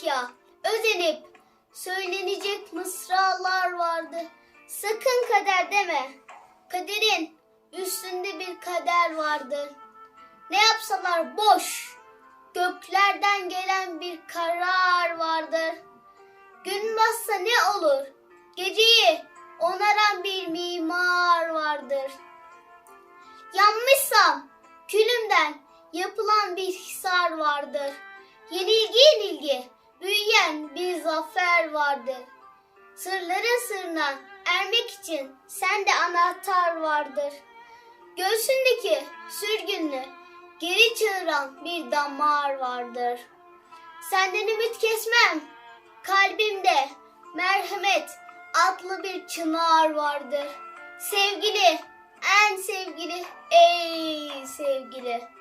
Şarkıya özenip söylenecek mısralar vardı. Sakın kader deme. Kaderin üstünde bir kader vardır. Ne yapsalar boş. Göklerden gelen bir karar vardır. Gün batsa ne olur? Geceyi onaran bir mimar vardır. Yanmışsam külümden yapılan bir hisar vardır. Yenilgi yenilgi vardır. Sırların sırrına ermek için sende anahtar vardır. Göğsündeki sürgünlü geri çağıran bir damar vardır. Senden ümit kesmem. Kalbimde merhamet adlı bir çınar vardır. Sevgili, en sevgili, ey sevgili.